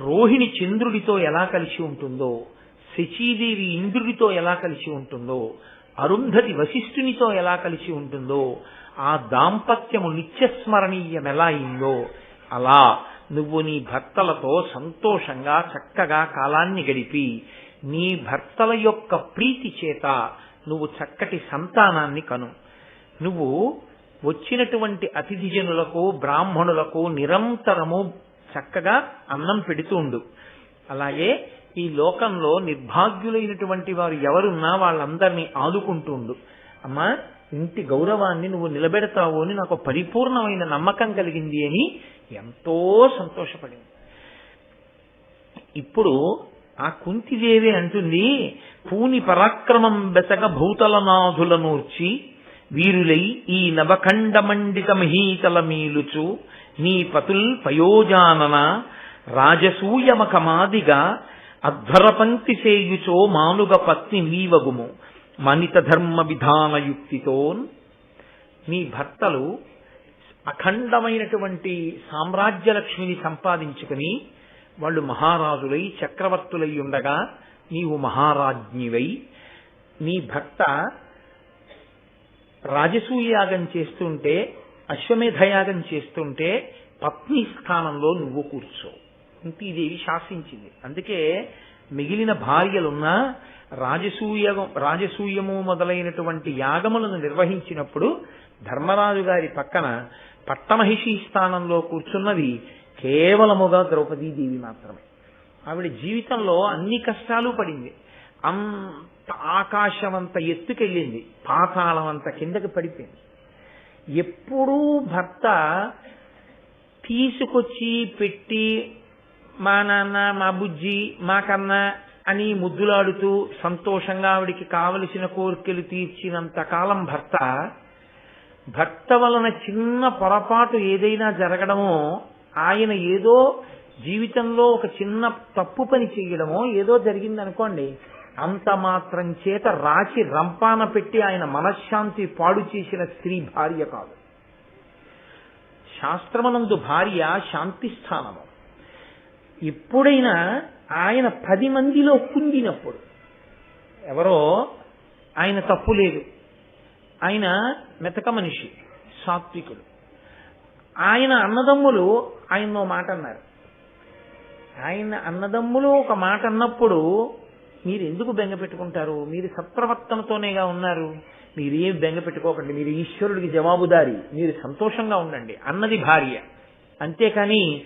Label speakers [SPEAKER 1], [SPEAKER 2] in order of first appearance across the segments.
[SPEAKER 1] రోహిణి చంద్రుడితో ఎలా కలిసి ఉంటుందో శచీదేవి ఇంద్రుడితో ఎలా కలిసి ఉంటుందో అరుంధతి వశిష్ఠునితో ఎలా కలిసి ఉంటుందో ఆ దాంపత్యము నిత్యస్మరణీయం ఎలా అయిందో అలా నువ్వు నీ భర్తలతో సంతోషంగా చక్కగా కాలాన్ని గడిపి నీ భర్తల యొక్క ప్రీతి చేత నువ్వు చక్కటి సంతానాన్ని కను. నువ్వు వచ్చినటువంటి అతిథిజనులకు బ్రాహ్మణులకు నిరంతరము చక్కగా అన్నం పెడుతూ ఉండు. అలాగే ఈ లోకంలో నిర్భాగ్యులైనటువంటి వారు ఎవరున్నా వాళ్ళందరినీ ఆదుకుంటూ ఉండు. అమ్మా ఇంటి గౌరవాన్ని నువ్వు నిలబెడతావు అని నాకు పరిపూర్ణమైన నమ్మకం కలిగింది అని ఎంతో సంతోషపడింది. ఇప్పుడు ఆ కుంతిదేవి అంటుంది పూని పరాక్రమం బెసగ భూతలనాథులనూర్చి వీరులై ఈ నవఖండమండిత మహీతల మీలుచు నీ పతుల్ పయోజానన రాజసూయమకమాదిగా అధ్వరపంక్తి సేయుచో మానుగ పత్ని నీవగుము. మనిత ధర్మ విధాన నీ భర్తలు అఖండమైనటువంటి సామ్రాజ్య లక్ష్మిని సంపాదించుకుని వాళ్ళు మహారాజులై చక్రవర్తులై ఉండగా నీవు మహారాజ్ఞివై. నీ భర్త రాజసూయాగం చేస్తుంటే అశ్వమేధయాగం చేస్తుంటే పత్ని స్థానంలో నువ్వు కూర్చో. కుంతీదేవి శాసించింది. అందుకే మిగిలిన భార్యలున్నా రాజసూయ రాజసూయము మొదలైనటువంటి యాగములను నిర్వహించినప్పుడు ధర్మరాజు గారి పక్కన పట్టమహిషి స్థానంలో కూర్చున్నది కేవలముగా ద్రౌపదీదేవి మాత్రమే. ఆవిడ జీవితంలో అన్ని కష్టాలు పడింది. అంత ఆకాశం అంత ఎత్తుకెళ్ళింది. పాతాళం అంత కిందకి పడిపోయింది. ఎప్పుడూ భర్త తీసుకొచ్చి పెట్టి మా నాన్న మా బుజ్జి మా కన్న అని ముద్దులాడుతూ సంతోషంగా ఆవిడికి కావలసిన కోరికలు తీర్చినంత కాలం భర్త భర్త వలన చిన్న పొరపాటు ఏదైనా జరగడమో ఆయన ఏదో జీవితంలో ఒక చిన్న తప్పు పని చేయడమో ఏదో జరిగిందనుకోండి అంత మాత్రం చేత రాచి రంపాన పెట్టి ఆయన మనశ్శాంతి పాడు చేసిన స్త్రీ భార్య కాదు. శాస్త్రమనందు భార్య శాంతి స్థానము ఎప్పుడైనా ఆయన పది మందిలో కుంగినప్పుడు ఎవరో ఆయన తప్పు లేదు. ఆయన మెతక మనిషి సాత్వికుడు. ఆయన అన్నదమ్ములు ఆయనో మాట అన్నారు. ఆయన అన్నదమ్ములు ఒక మాట అన్నప్పుడు మీరు ఎందుకు బెంగ పెట్టుకుంటారు? మీరు సత్ప్రవర్తనతోనేగా ఉన్నారు. మీరు ఏం బెంగ పెట్టుకోకండి మీరు ఈశ్వరుడికి జవాబుదారి మీరు సంతోషంగా ఉండండి అన్నది భార్య. అంతేకాని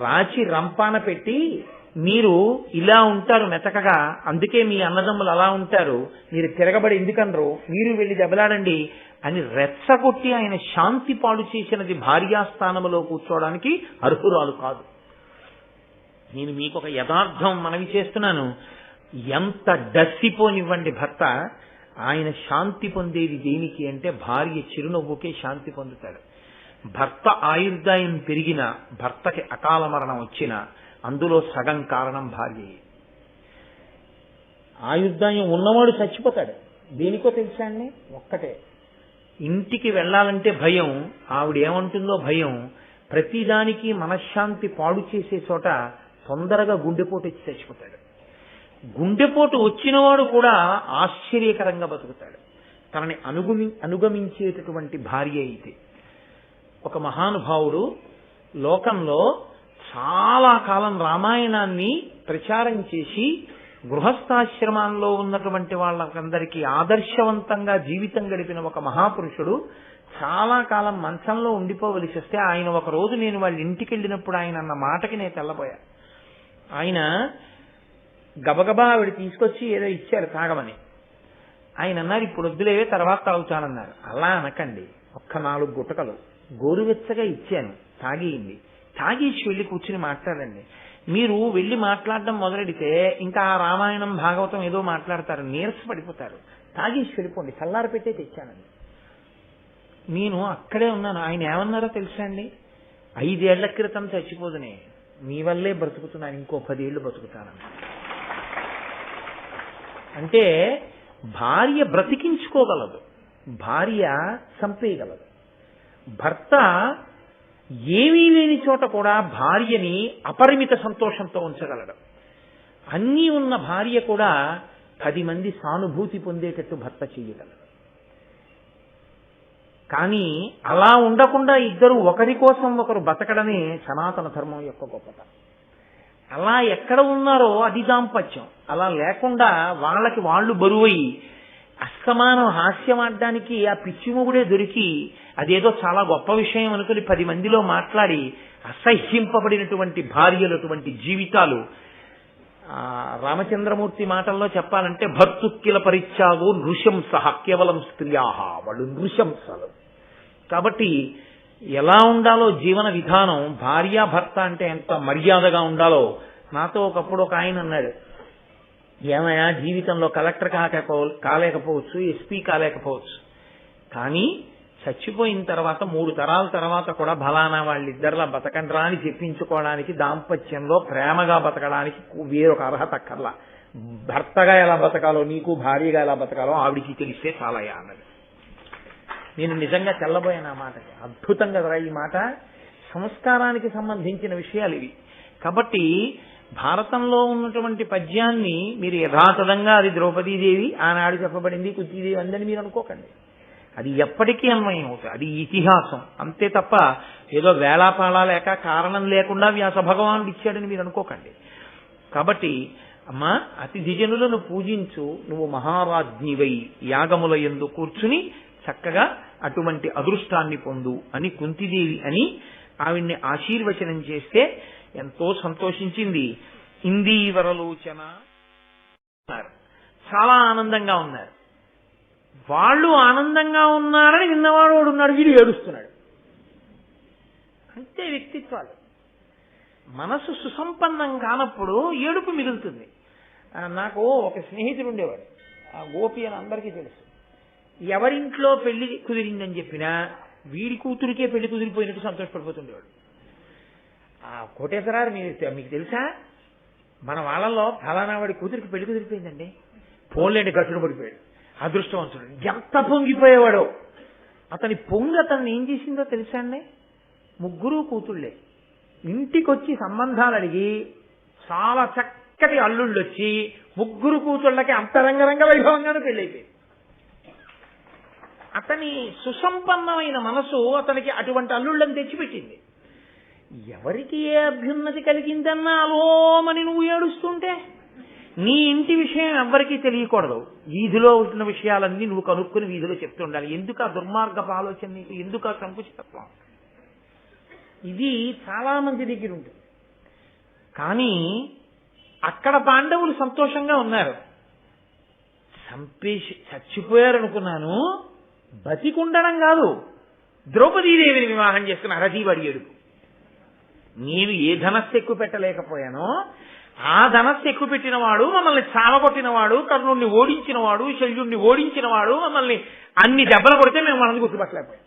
[SPEAKER 1] రాచి రంపాన పెట్టి మీరు ఇలా ఉంటారు మెతకగా అందుకే మీ అన్నదమ్ములు అలా ఉంటారు మీరు తిరగబడి ఎందుకనరు మీరు వెళ్ళి దెబ్బలాడండి అని రెచ్చగొట్టి ఆయన శాంతి పాడు చేసినది భార్యాస్థానములో కూర్చోవడానికి అర్హురాలు కాదు. నేను మీకు ఒక యథార్థం మనవి చేస్తున్నాను. ఎంత డస్సిపోనివ్వండి భర్త ఆయన శాంతి పొందేది దేనికి అంటే భార్య చిరునవ్వుకే శాంతి పొందుతాడు. భర్త ఆయుర్దాయం పెరిగిన భర్తకి అకాల మరణం వచ్చిన అందులో సగం కారణం భార్యయే ఆయుర్దాయం ఉన్నవాడు చచ్చిపోతాడు. దేనికో తెలుసా అండి? ఒక్కటే. ఇంటికి వెళ్ళాలంటే భయం ఆవిడ ఏమంటుందో భయం. ప్రతిదానికి మనశ్శాంతి పాడు చేసే చోట తొందరగా గుండెపోటు వచ్చి చచ్చిపోతాడు. గుండెపోటు వచ్చినవాడు కూడా ఆశ్చర్యకరంగా బతుకుతాడు. తనని అనుగమి అనుగమించేటటువంటి భార్య అయితే. ఒక మహానుభావుడు లోకంలో చాలా కాలం రామాయణాన్ని ప్రచారం చేసి గృహస్థాశ్రమాల్లో ఉన్నటువంటి వాళ్ళకందరికీ ఆదర్శవంతంగా జీవితం గడిపిన ఒక మహాపురుషుడు చాలా కాలం మంచంలో ఉండిపోవలసి వస్తే ఆయన ఒక రోజు నేను వాళ్ళ ఇంటికి వెళ్ళినప్పుడు ఆయన అన్న మాటకి నేను తెల్లబోయా. ఆయన గబగబా ఆవిడ తీసుకొచ్చి ఏదో ఇచ్చారు తాగమని. ఆయన అన్నారు ఇప్పుడు వద్దులే తర్వాత తాగుతానన్నారు. అలా అనకండి ఒక్క నాలుగు గుటకలు. గోరువెచ్చగా ఇచ్చాను తాగేయండి. తాగేసి వెళ్ళి కూర్చుని మాట్లాడండి. మీరు వెళ్ళి మాట్లాడడం మొదలెడితే ఇంకా ఆ రామాయణం భాగవతం ఏదో మాట్లాడతారు నీరస పడిపోతారు. తాగేసి వెళ్ళిపోండి చల్లారి పెట్టే తెచ్చానండి నేను అక్కడే ఉన్నాను ఆయన ఏమన్నారో తెలుసా అండి? ఐదేళ్ళ క్రితం చచ్చిపోదునే మీ వల్లే బ్రతుకుతున్నాను ఇంకో పదేళ్ళు బ్రతుకుతానని. అంటే భార్య బ్రతికించుకోగలదు భార్య చంపేయగలదు. భర్త ఏమీ లేని చోట కూడా భార్యని అపరిమిత సంతోషంతో ఉంచగలడు. అన్నీ ఉన్న భార్య కూడా పది మంది సానుభూతి పొందేటట్టు భర్త చేయగలడు. కానీ అలా ఉండకుండా ఇద్దరు ఒకరి కోసం ఒకరు బతకడమే సనాతన ధర్మం యొక్క గొప్పతనం. అలా ఎక్కడ ఉన్నారో అది దాంపత్యం. అలా లేకుండా వాళ్ళకి వాళ్ళు బరువై అస్తమానం హాస్యం ఆడడానికి ఆ పిచ్చిమొగుడే దొరికి అదేదో చాలా గొప్ప విషయం అనుకుని పది మందిలో మాట్లాడి అసహ్యింపబడినటువంటి భార్యలటువంటి జీవితాలు. ఆ, రామచంద్రమూర్తి మాటల్లో చెప్పాలంటే భర్తుక్కిల పరిత్యాగో నృశంస కేవలం స్త్రియాహ వాళ్ళు నృశంసలు. కాబట్టి ఎలా ఉండాలో జీవన విధానం భార్యాభర్త అంటే ఎంత మర్యాదగా ఉండాలో నాతో ఒకప్పుడు ఒక ఆయన అన్నాడు. ఏమయ్యా జీవితంలో కలెక్టర్ కాకపో కాలేకపోవచ్చు ఎస్పీ కాలేకపోవచ్చు. కానీ చచ్చిపోయిన తర్వాత మూడు తరాల తర్వాత కూడా బలానా వాళ్ళిద్దరిలా బతకండ్రా అని చెప్పించుకోవడానికి దాంపత్యంలో ప్రేమగా బతకడానికి వేరొక అర్హత అక్కర్లా. భర్తగా ఎలా బతకాలో నీకు భార్యగా ఎలా బతకాలో ఆవిడికి తెలిస్తే చాలయ్యా అన్నది. నేను నిజంగా తెల్లబోయాను ఆ మాటకి. అద్భుతంగా కదరా ఈ మాట. సంస్కారానికి సంబంధించిన విషయాలు ఇవి. కాబట్టి భారతంలో ఉన్నటువంటి పద్యాన్ని మీరు యథాతథంగా అది ద్రౌపదీదేవి ఆనాడు చెప్పబడింది కుంతీదేవి అందని మీరు అనుకోకండి. అది ఎప్పటికీ అన్వయం అవుతుంది. అది ఇతిహాసం. అంతే తప్ప ఏదో వేళాపాళా లేక కారణం లేకుండా వ్యాస భగవానుడు ఇచ్చాడని మీరు అనుకోకండి. కాబట్టి అమ్మా అతిథిజనులను పూజించు నువ్వు మహారాజ్ఞివై యాగముల ఎందు కూర్చుని చక్కగా అటువంటి అదృష్టాన్ని పొందు అని కుంతిదేవి అని ఆవిడ్ని ఆశీర్వచనం చేస్తే ఎంతో సంతోషించింది. ఇందీవరలోచన చాలా ఆనందంగా ఉన్నారు. వాళ్ళు ఆనందంగా ఉన్నారని విన్నవాడు ఉన్నాడు వీడు ఏడుస్తున్నాడు. అంతే వ్యక్తిత్వాలు. మనసు సుసంపన్నం కానప్పుడు ఏడుపు మిగులుతుంది. నాకు ఒక స్నేహితుడు ఉండేవాడు. ఆ గోపి అని అందరికీ తెలుసు. ఎవరింట్లో పెళ్ళి కుదిరిందని చెప్పినా వీడి కూతురికే పెళ్ళి కుదిరిపోయినట్టు సంతోషపడిపోతుండేవాడు. ఆ కోటేశ్వరారు మీరు మీకు తెలుసా? మన వాళ్ళలో ఫలానా వాడి కూతురికి పెళ్ళి కుదిరిపోయిందండి. ఫోన్లేండి గట్టును పడిపోయాడు. అదృష్టవంతుడు. ఎంత పొంగిపోయేవాడో. అతని పొంగి అతన్ని ఏం చేసిందో తెలుసా అండి? ముగ్గురు కూతుళ్ళే. ఇంటికొచ్చి సంబంధాలు అడిగి చాలా చక్కటి అల్లుళ్ళు వచ్చి ముగ్గురు కూతుళ్ళకి అంతరంగరంగ వైభవంగానే పెళ్ళైపోయింది అతని సుసంపన్నమైన మనసు అతనికి అటువంటి అల్లుళ్ళని తెచ్చిపెట్టింది. ఎవరికి ఏ అభ్యున్నతి కలిగిందన్నా అలోమని నువ్వు ఏడుస్తుంటే? నీ ఇంటి విషయం ఎవ్వరికీ తెలియకూడదు. వీధిలో ఉంటున్న విషయాలన్నీ నువ్వు కనుక్కుని వీధిలో చెప్తుండాలి ఎందుకు ఆ దుర్మార్గపు ఆలోచన నీకు? ఎందుకు ఆ సంకుచితత్వం? ఇది చాలా మంది దగ్గర ఉంటుంది కానీ అక్కడ పాండవులు సంతోషంగా ఉన్నారు. చంపేసి చచ్చిపోయారనుకున్నాను. Hmm. బతికుండడం కాదు. ద్రౌపదీదేవిని వివాహం చేసుకున్న అరజీవాడి ఏడుపు నేను ఏ ధనస్సు ఎక్కువ పెట్టలేకపోయానో ఆ ధనస్సు ఎక్కువ పెట్టినవాడు మమ్మల్ని చావగొట్టినవాడు కర్ణుణ్ణి ఓడించినవాడు శల్యుణ్ణి ఓడించినవాడు మమ్మల్ని అన్ని దెబ్బలు కొడితే మేము మనల్ని గుర్తుపట్టలేకపోయాం.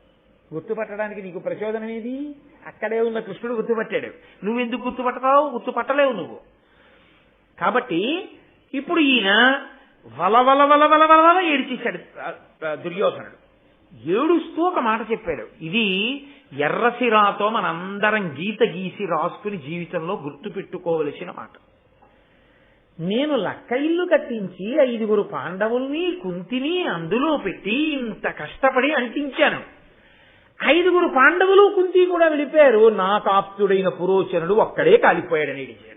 [SPEAKER 1] గుర్తుపట్టడానికి నీకు ప్రచోదనం ఏది? అక్కడే ఉన్న కృష్ణుడు గుర్తుపట్టాడు. నువ్వెందుకు గుర్తుపట్టతావు? గుర్తుపట్టలేవు నువ్వు. కాబట్టి ఇప్పుడు ఈయన వల వల వల వల వల వల ఏడిచేశాడు దుర్యోధనుడు. ఏడుస్తూ ఒక మాట చెప్పాడు. ఇది ఎర్రసిరాతో మనందరం గీత గీసి రాసుకుని జీవితంలో గుర్తు పెట్టుకోవలసిన మాట. నేను లక్క ఇల్లు కట్టించి ఐదుగురు పాండవుల్ని కుంతిని అందులో పెట్టి ఇంత కష్టపడి అంటించాను. ఐదుగురు పాండవులు కుంతి కూడా వెళ్ళిపోయారు. నా కాప్తుడైన పురోచనుడు ఒక్కడే కాలిపోయాడని ఏడిచాడు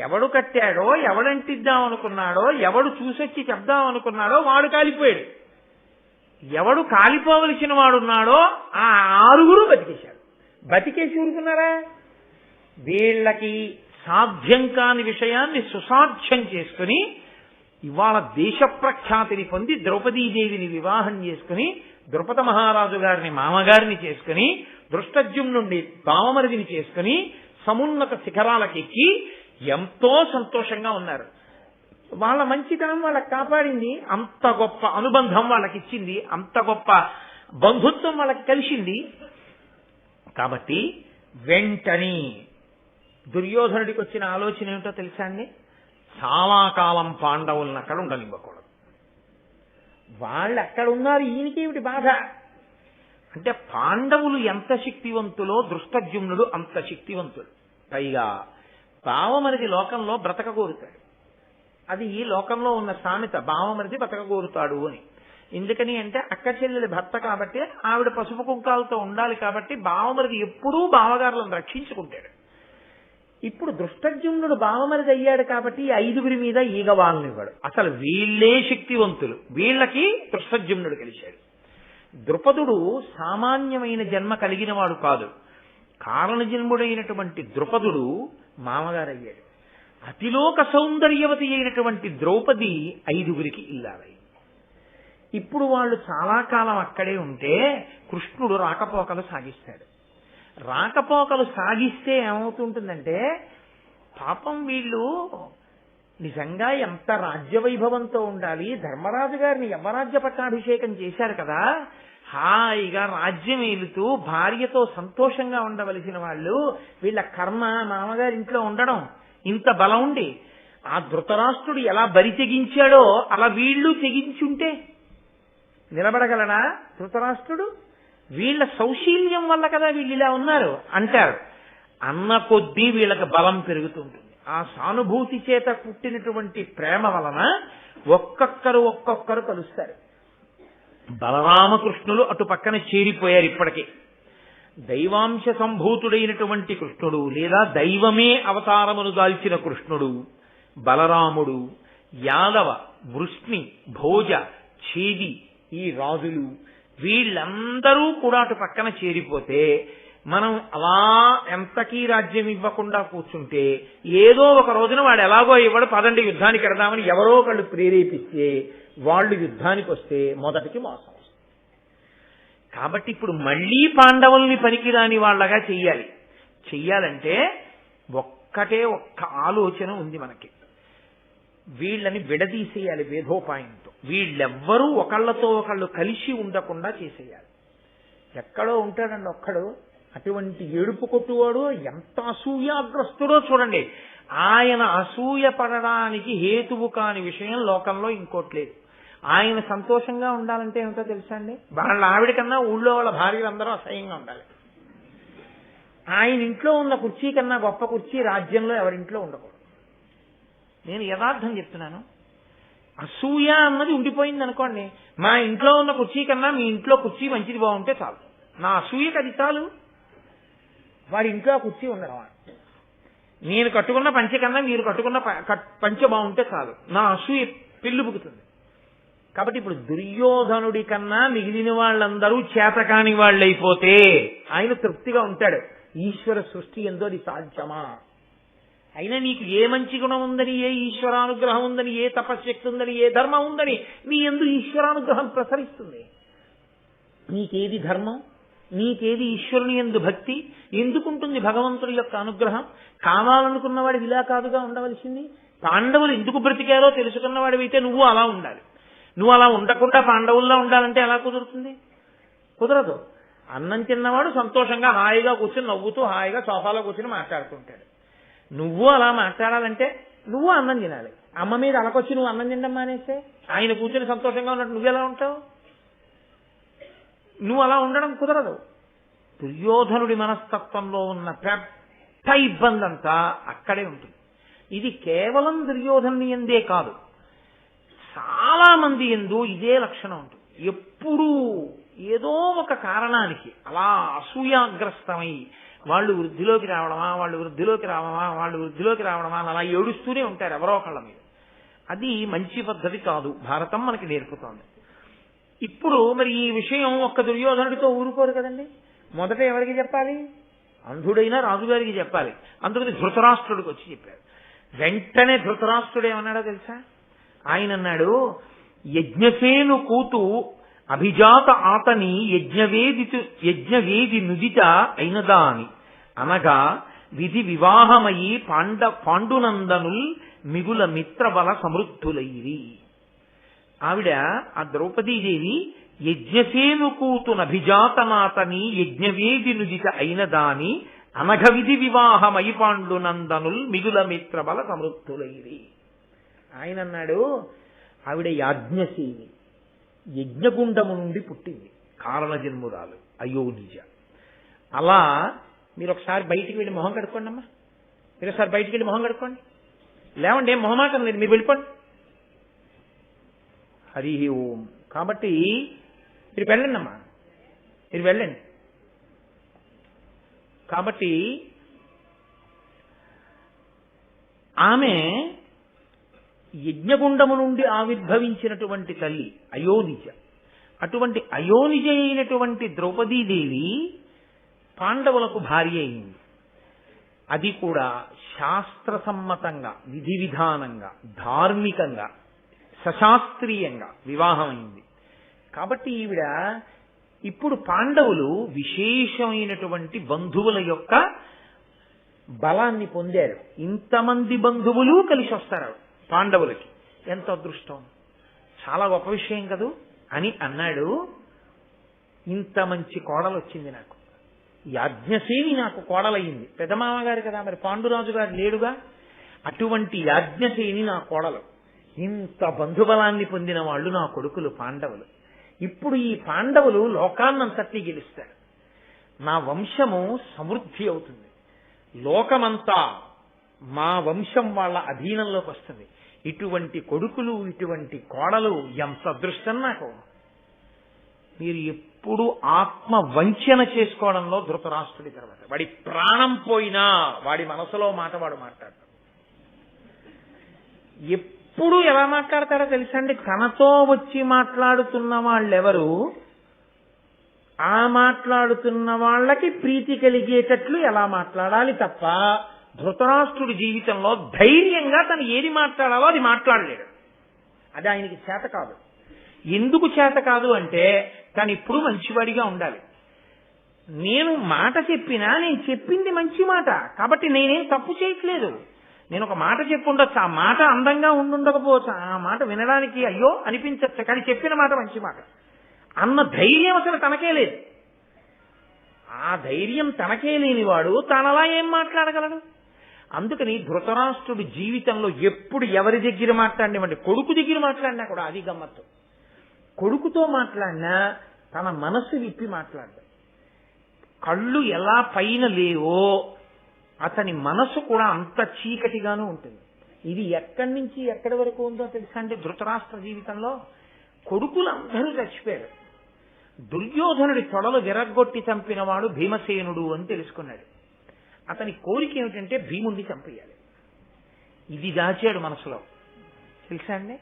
[SPEAKER 1] ఎవడు కట్టాడో ఎవడంటిద్దాం అనుకున్నాడో ఎవడు చూసొచ్చి చెప్దాం అనుకున్నాడో వాడు కాలిపోయాడు. ఎవడు కాలిపోవలసిన వాడున్నాడో ఆ ఆరుగురు బతికేశాడు బతికేసి ఊరుకున్నారా? వీళ్ళకి సాధ్యం కాని విషయాన్ని సుసాధ్యం చేసుకుని ఇవాళ దేశ ప్రఖ్యాతిని పొంది ద్రౌపదీదేవిని వివాహం చేసుకుని ద్రుపద మహారాజు గారిని మామగారిని చేసుకుని దృష్టజ్యం నుండి తామమరిదిని చేసుకుని సమున్నత శిఖరాలకెక్కి ఎంతో సంతోషంగా ఉన్నారు. వాళ్ళ మంచితనం వాళ్ళకి కాపాడింది అంత గొప్ప అనుబంధం వాళ్ళకి ఇచ్చింది అంత గొప్ప బంధుత్వం వాళ్ళకి కలిసింది. కాబట్టి వెంటనే దుర్యోధనుడికి వచ్చిన ఆలోచన ఏమిటో తెలుసా అండి? చాలా కాలం పాండవులను అక్కడ ఉండనివ్వకూడదు. వాళ్ళు అక్కడ ఉన్నారు ఈయనకేమిటి బాధ? అంటే పాండవులు ఎంత శక్తివంతులో దృష్టజ్యుమ్నుడు అంత శక్తివంతుడు. పైగా పావమనిది లోకంలో బ్రతక కోరుతాడు అది ఈ లోకంలో ఉన్న సామెత భావమరిది బతకగోరుతాడు అని. ఎందుకని అంటే అక్క చెల్లెలి భర్త కాబట్టి ఆవిడ పసుపు కుంకాలతో ఉండాలి కాబట్టి బావమరిది ఎప్పుడూ బావగారులను రక్షించుకుంటాడు. ఇప్పుడు దృష్టజ్యుమ్నుడు బావమరిది అయ్యాడు కాబట్టి ఐదుగురి మీద ఈగ వాళ్ళనివ్వడు అసలు వీళ్ళే శక్తివంతులు. వీళ్ళకి దృష్టజ్యుమ్నుడు గెలిచాడు. ద్రుపదుడు సామాన్యమైన జన్మ కలిగిన వాడు కాదు. కారణజన్ముడైనటువంటి ద్రుపదుడు మామగారయ్యాడు. అతిలోక సౌందర్యవతి అయినటువంటి ద్రౌపది ఐదుగురికి ఇల్లాలి ఇప్పుడు వాళ్ళు చాలా కాలం అక్కడే ఉంటే కృష్ణుడు రాకపోకలు సాగిస్తాడు. రాకపోకలు సాగిస్తే ఏమవుతుంటుందంటే పాపం వీళ్ళు నిజంగా ఎంత రాజ్య వైభవంతో ఉండాలి. ధర్మరాజు గారిని యమరాజ్య పట్టాభిషేకం చేశారు కదా. హాయిగా రాజ్యం ఏలుతూ భార్యతో సంతోషంగా ఉండవలసిన వాళ్ళు వీళ్ళ కర్మ మామగారి ఇంట్లో ఉండడం. ఇంత బలం ఉండి ఆ ధృతరాష్ట్రుడు ఎలా బరి తెగించాడో అలా వీళ్ళు తెగించుంటే నిలబడగలడా ధృతరాష్ట్రుడు? వీళ్ళ సౌశీల్యం వల్ల కదా వీళ్ళు ఇలా ఉన్నారు అంటారు. అన్న కొద్దీ వీళ్ళకి బలం పెరుగుతుంటుంది ఆ సానుభూతి చేత పుట్టినటువంటి ప్రేమ వలన ఒక్కొక్కరు ఒక్కొక్కరు కలుస్తారు. బలరామకృష్ణులు అటు పక్కన చేరిపోయారు ఇప్పటికీ. దైవాంశ సంభూతుడైనటువంటి కృష్ణుడు లేదా దైవమే అవతారమును దాల్చిన కృష్ణుడు బలరాముడు యాదవ వృష్ణి భోజ ఛేది ఈ రాజులు వీళ్ళందరూ కూడా అటు పక్కన చేరిపోతే మనం అలా ఎంతకీ రాజ్యం ఇవ్వకుండా కూర్చుంటే ఏదో ఒక రోజున వాడు ఎలాగో ఇవ్వడు పదండి యుద్ధానికి ఎడదామని ఎవరో ఒకళ్ళు ప్రేరేపిస్తే వాళ్ళు యుద్ధానికి వస్తే మొదటికి మోసం. కాబట్టి ఇప్పుడు మళ్ళీ పాండవుల్ని పనికిరాని వాళ్ళగా చెయ్యాలి. చెయ్యాలంటే ఒక్కటే ఒక్క ఆలోచన ఉంది మనకి. వీళ్ళని విడదీసేయాలి వేధోపాయంతో. వీళ్ళెవ్వరూ ఒకళ్ళతో ఒకళ్ళు కలిసి ఉండకుండా చేసేయాలి. ఎక్కడో ఉంటాడండి ఒక్కడు. అటువంటి ఏడుపు కొట్టువాడు ఎంత అసూయాగ్రస్తుడో చూడండి. ఆయన అసూయ పడడానికి హేతువు కాని విషయం లోకంలో ఇంకోట్లేదు ఆయన సంతోషంగా ఉండాలంటే ఏమిటో తెలుసా అండి? వాళ్ళ ఆవిడ కన్నా ఊళ్ళో వాళ్ళ భార్యలందరూ అసహ్యంగా ఉండాలి. ఆయన ఇంట్లో ఉన్న కుర్చీ కన్నా గొప్ప కుర్చీ రాజ్యంలో ఎవరింట్లో ఉండకూడదు. నేను యథార్థం చెప్తున్నాను. అసూయ అన్నది ఉండిపోయింది అనుకోండి మా ఇంట్లో ఉన్న కుర్చీ కన్నా మీ ఇంట్లో కుర్చీ మంచిది బాగుంటే చాలు. నా అసూయకి అది చాలు. వాడి ఇంట్లో ఆ కుర్చీ ఉండడం నేను కట్టుకున్న పంచ కన్నా మీరు కట్టుకున్న ప- కట్- బాగుంటే చాలు. నా అసూయ పెళ్ళిబుకుతుంది కాబట్టి ఇప్పుడు దుర్యోధనుడి కన్నా మిగిలిన వాళ్ళందరూ చేతకాని వాళ్ళైపోతే ఆయన తృప్తిగా ఉంటాడు. ఈశ్వర సృష్టి ఎందో అది సాధ్యమా? అయినా నీకు ఏ మంచి గుణం ఉందని ఏ ఈశ్వరానుగ్రహం ఉందని ఏ తపశక్తి ఉందని ఏ ధర్మం ఉందని నీ ఎందు ఈశ్వరానుగ్రహం ప్రసరిస్తుంది. నీకేది ధర్మం? నీకేది ఈశ్వరుని ఎందు భక్తి? ఎందుకుంటుంది భగవంతుడి యొక్క అనుగ్రహం? కావాలనుకున్నవాడు ఇలా కాదుగా ఉండవలసింది? పాండవులు ఎందుకు బ్రతికారో తెలుసుకున్నవాడివైతే నువ్వు అలా ఉండాలి. నువ్వు అలా ఉండకుండా పాండవుల్లో ఉండాలంటే ఎలా కుదురుతుంది? కుదరదు. అన్నం తిన్నవాడు సంతోషంగా హాయిగా కూర్చుని నవ్వుతూ హాయిగా సోఫాలో కూర్చుని మాట్లాడుతుంటాడు నువ్వు అలా మాట్లాడాలంటే నువ్వు అన్నం తినాలి. అమ్మ మీద అలకొచ్చి నువ్వు అన్నం తినడం మానేస్తే ఆయన కూర్చుని సంతోషంగా ఉన్నట్టు నువ్వెలా ఉంటావు? నువ్వు అలా ఉండడం కుదరదు. దుర్యోధనుడి మనస్తత్వంలో ఉన్న పెద్ద ఇబ్బంది అంతా అక్కడే ఉంటుంది. ఇది కేవలం దుర్యోధనుని ఎందే కాదు. చాలా మంది ఎందు ఇదే లక్షణం ఉంటుంది. ఎప్పుడూ ఏదో ఒక కారణానికి అలా అసూయాగ్రస్తమై వాళ్ళు వృద్ధిలోకి రావడమా వాళ్ళు వృద్ధిలోకి రావడమా వాళ్ళు వృద్ధిలోకి రావడమా అని అలా ఏడుస్తూనే ఉంటారు ఎవరో ఒకళ్ళ మీద. అది మంచి పద్ధతి కాదు. భారతం మనకి నేర్పుతోంది. ఇప్పుడు మరి ఈ విషయం ఒక్క దుర్యోధనుడితో ఊరుకోరు కదండి? మొదట ఎవరికి చెప్పాలి? అంధుడైనా రాజుగారికి చెప్పాలి. అందుకని ధృతరాష్ట్రుడికి వచ్చి చెప్పారు. వెంటనే ధృతరాష్ట్రుడు ఏమన్నాడో తెలుసా? ఆయన అన్నాడు యజ్ఞసేను కూతు అభిజాత ఆతని యజ్ఞవేది యజ్ఞవేది నుదిత అయినదా అని అనగా విధి వివాహమయ్యి పాండ పాండునందనుల్ మిగుల మిత్రబల సమృద్ధులైరి. ఆవిడ ఆ ద్రౌపదీదేవి యజ్ఞసేను కూతునభిజాతనాతని యజ్ఞవేది నుదిత అయినదాని అనఘ విధి వివాహమయి పాండునందనుల్ మిగుల మిత్రబల సమృద్ధులైరి. ఆయన అన్నాడు ఆవిడ యాజ్ఞసేని యజ్ఞగుండము నుండి పుట్టింది. కారణజన్మురాలు అయోనిజ అలా మీరు ఒకసారి బయటికి వెళ్ళి మొహం కడుక్కోండి అమ్మా. మీరు ఒకసారి బయటికి వెళ్ళి మొహం కడుక్కోండి. లేవండి ఏం మొహమాటం లేదు. మీరు వెళ్ళిపోండి. హరి ఓం. కాబట్టి మీరు వెళ్ళండి అమ్మా. మీరు వెళ్ళండి. కాబట్టి ఆమె యజ్ఞగుండము నుండి ఆవిర్భవించినటువంటి తల్లి అయోనిజ. అటువంటి అయోనిజ అయినటువంటి ద్రౌపదీదేవి పాండవులకు భార్య అయింది. అది కూడా శాస్త్రసమ్మతంగా విధి విధానంగా ధార్మికంగా సశాస్త్రీయంగా వివాహమైంది. కాబట్టి ఈవిడ ఇప్పుడు పాండవులు విశేషమైనటువంటి బంధువుల యొక్క బలాన్ని పొందారు. ఇంతమంది బంధువులు కలిసి వస్తారు పాండవులకి. ఎంత అదృష్టం. చాలా గొప్ప విషయం కదూ? అని అన్నాడు ఇంత మంచి కోడలు వచ్చింది నాకు యాజ్ఞసేని నాకు కోడలయ్యింది. పెదమామగారు కదా మరి పాండురాజు గారు లేడుగా? అటువంటి యాజ్ఞసేని నా కోడలు. ఇంత బంధుబలాన్ని పొందిన వాళ్ళు నా కొడుకులు పాండవులు. ఇప్పుడు ఈ పాండవులు లోకాన్నంతటి గెలుస్తారు. నా వంశము సమృద్ధి అవుతుంది. లోకమంతా మా వంశం వాళ్ళ అధీనంలోకి వస్తుంది. ఇటువంటి కొడుకులు ఇటువంటి కోడలు ఎంత అదృష్టం నాకు. మీరు ఎప్పుడు ఆత్మ వంచన చేసుకోవడంలో ధృతరాష్ట్రుడి తర్వాత. వాడి ప్రాణం పోయినా వాడి మనసులో మాట వాడు మాట్లాడతాడు. ఎప్పుడు ఎలా మాట్లాడతాడో తెలుసండి తనతో వచ్చి మాట్లాడుతున్న వాళ్ళెవరు? ఆ మాట్లాడుతున్న వాళ్ళకి ప్రీతి కలిగేటట్లు ఎలా మాట్లాడాలి తప్ప ధృతరాష్ట్రుడి జీవితంలో ధైర్యంగా తను ఏది మాట్లాడాలో అది మాట్లాడలేడు. అది ఆయనకి చేత కాదు. ఎందుకు చేత కాదు అంటే తను ఇప్పుడు మంచివాడిగా ఉండాలి. నేను మాట చెప్పినా నేను చెప్పింది మంచి మాట. కాబట్టి నేనేం తప్పు చేయట్లేదు. నేను ఒక మాట చెప్పుండొచ్చు ఆ మాట అందంగా ఉండుండకపోవచ్చు ఆ మాట వినడానికి అయ్యో అనిపించచ్చు కానీ చెప్పిన మాట మంచి మాట. అన్న ధైర్యం అసలు తనకే లేదు. ఆ ధైర్యం తనకే లేనివాడు తనలా ఏం మాట్లాడగలడు? అందుకని ధృతరాష్ట్రుడి జీవితంలో ఎప్పుడు ఎవరి దగ్గర మాట్లాడినవండి కొడుకు దగ్గర మాట్లాడినా కూడా అది గమ్మత్తు. కొడుకుతో మాట్లాడినా తన మనసు విప్పి మాట్లాడదు. కళ్ళు ఎలా పైన లేవో అతని మనసు కూడా అంత చీకటిగానూ ఉంటుంది. ఇది ఎక్కడి నుంచి ఎక్కడి వరకు ఉందో తెలుసా అంటే ధృతరాష్ట్ర జీవితంలో కొడుకులందరూ చచ్చిపోయారు. దుర్యోధనుడి తొడలు విరగ్గొట్టి చంపినవాడు భీమసేనుడు అని తెలుసుకున్నాడు. అతని కోరిక ఏమిటంటే భీముణ్ణి చంపేయాలి. ఇది దాచాడు మనసులో. తెలుసా అండి?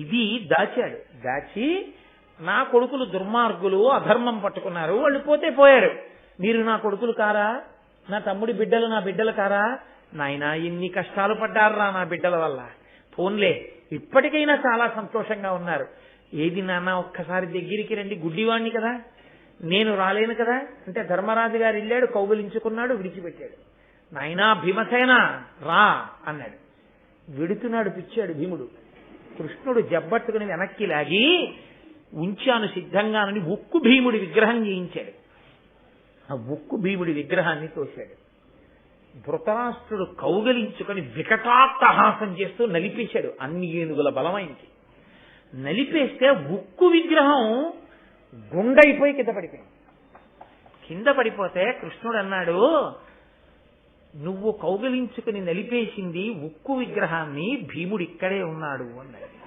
[SPEAKER 1] ఇది దాచాడు. దాచి నా కొడుకులు దుర్మార్గులు అధర్మం పట్టుకున్నారు. వాళ్ళు పోతే పోయారు. మీరు నా కొడుకులు కారా? నా తమ్ముడి బిడ్డలు నా బిడ్డలు కారా? నాయనా ఎన్ని కష్టాలు పడ్డారా నా బిడ్డల వల్ల. ఫోన్లే ఇప్పటికైనా చాలా సంతోషంగా ఉన్నారు. ఏది నాన్న ఒక్కసారి దగ్గరికి రండి. గుడ్డివాణ్ణి కదా. నేను రాలేను కదా? అంటే ధర్మరాజు గారు వెళ్ళాడు కౌగులించుకున్నాడు విడిచిపెట్టాడు. నాయనా భీమసేన రా అన్నాడు. విడుతున్నాడు పిచ్చాడు భీముడు. కృష్ణుడు జబ్బట్టుకుని వెనక్కి లాగి ఉంచాను సిద్ధంగానని ఉక్కు భీముడి విగ్రహం చేయించాడు ఆ ఉక్కు భీముడి విగ్రహాన్ని తోశాడు. ధృతరాష్ట్రుడు కౌగలించుకొని వికటాత్తహాసం చేస్తూ నలిపేశాడు అన్ని ఏనుగుల బలమైంది నలిపేస్తే ఉక్కు విగ్రహం గుండైపోయి కింద పడిపోయింది. కింద పడిపోతే కృష్ణుడు అన్నాడు నువ్వు కౌగిలించుకుని నలిపేసింది ఉక్కు విగ్రహాన్ని భీముడు ఇక్కడే ఉన్నాడు అన్నాడు.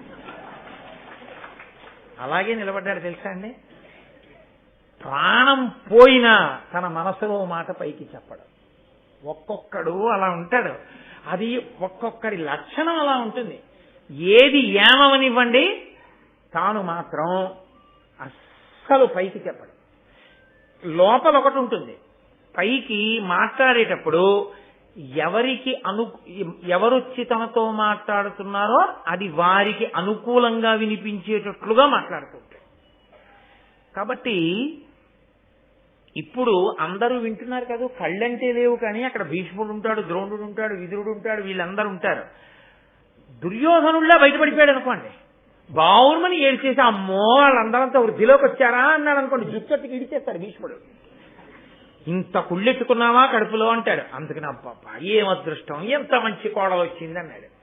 [SPEAKER 1] అలాగే నిలబడ్డాడు తెలుసా అండి? ప్రాణం పోయినా తన మనసులో మాట పైకి చెప్పడం. ఒక్కొక్కడు అలా ఉంటాడు. అది ఒక్కొక్కడి లక్షణం అలా ఉంటుంది. ఏది ఏమవనివ్వండి తాను మాత్రం అస్సలు పైకి చెప్పడం. లోపల ఒకటి ఉంటుంది. పైకి మాట్లాడేటప్పుడు ఎవరికి అను ఎవరొచ్చి తనతో మాట్లాడుతున్నారో అది వారికి అనుకూలంగా వినిపించేటట్లుగా మాట్లాడుతుంటాయి కాబట్టి ఇప్పుడు అందరూ వింటున్నారు కదా కళ్ళంటే లేవు కానీ అక్కడ భీష్ముడు ఉంటాడు ద్రోణుడు ఉంటాడు విదురుడు ఉంటాడు వీళ్ళందరూ ఉంటారు. దుర్యోధనుల్లా బయటపడిపోయాడు అనుకోండి. బావుర్మని ఏడ్చేసి అమ్మో వాళ్ళందరంతా వృద్ధిలోకి వచ్చారా అన్నాడు అనుకోండి. జుట్టట్టుకి ఇడిచేస్తాడు భీష్ముడు. ఇంత కుళ్ళెట్టుకున్నావా కడుపులో అంటాడు. అందుకని అబ్బాబ్బా ఏం అదృష్టం? ఎంత మంచి కోడలు వచ్చింది అన్నాడు.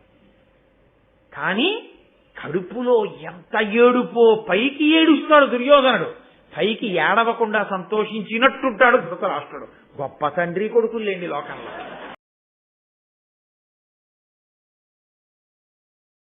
[SPEAKER 1] కానీ కడుపులో ఎంత ఏడుపో పైకి ఏడుస్తాడు దుర్యోధనుడు. పైకి ఏడవకుండా సంతోషించినట్టుంటాడు ధృతరాష్ట్రుడు. గొప్ప తండ్రి కొడుకులు లేండి లోకంలో.